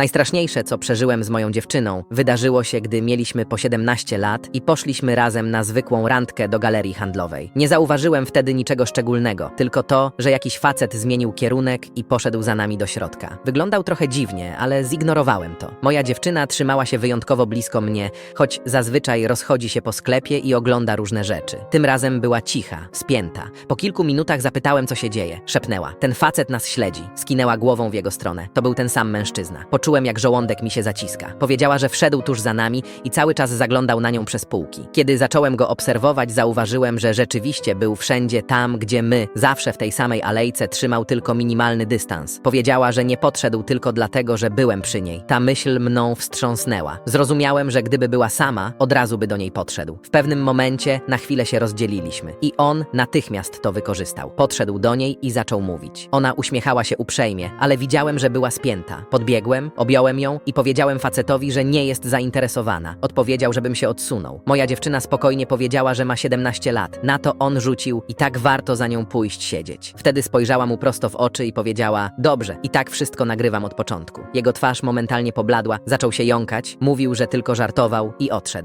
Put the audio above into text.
Najstraszniejsze, co przeżyłem z moją dziewczyną, wydarzyło się, gdy mieliśmy po 17 lat i poszliśmy razem na zwykłą randkę do galerii handlowej. Nie zauważyłem wtedy niczego szczególnego, tylko to, że jakiś facet zmienił kierunek i poszedł za nami do środka. Wyglądał trochę dziwnie, ale zignorowałem to. Moja dziewczyna trzymała się wyjątkowo blisko mnie, choć zazwyczaj rozchodzi się po sklepie i ogląda różne rzeczy. Tym razem była cicha, spięta. Po kilku minutach zapytałem, co się dzieje. Szepnęła. Ten facet nas śledzi. Skinęła głową w jego stronę. To był ten sam mężczyzna. Poczułem, jak żołądek mi się zaciska. Powiedziała, że wszedł tuż za nami i cały czas zaglądał na nią przez półki. Kiedy zacząłem go obserwować, zauważyłem, że rzeczywiście był wszędzie tam, gdzie my, zawsze w tej samej alejce, trzymał tylko minimalny dystans. Powiedziała, że nie podszedł tylko dlatego, że byłem przy niej. Ta myśl mną wstrząsnęła. Zrozumiałem, że gdyby była sama, od razu by do niej podszedł. W pewnym momencie na chwilę się rozdzieliliśmy i on natychmiast to wykorzystał. Podszedł do niej i zaczął mówić. Ona uśmiechała się uprzejmie, ale widziałem, że była spięta. Podbiegłem, objąłem ją i powiedziałem facetowi, że nie jest zainteresowana. Odpowiedział, żebym się odsunął. Moja dziewczyna spokojnie powiedziała, że ma 17 lat. Na to on rzucił i tak warto za nią pójść siedzieć. Wtedy spojrzała mu prosto w oczy i powiedziała: Dobrze, i tak wszystko nagrywam od początku. Jego twarz momentalnie pobladła, zaczął się jąkać, mówił, że tylko żartował i odszedł.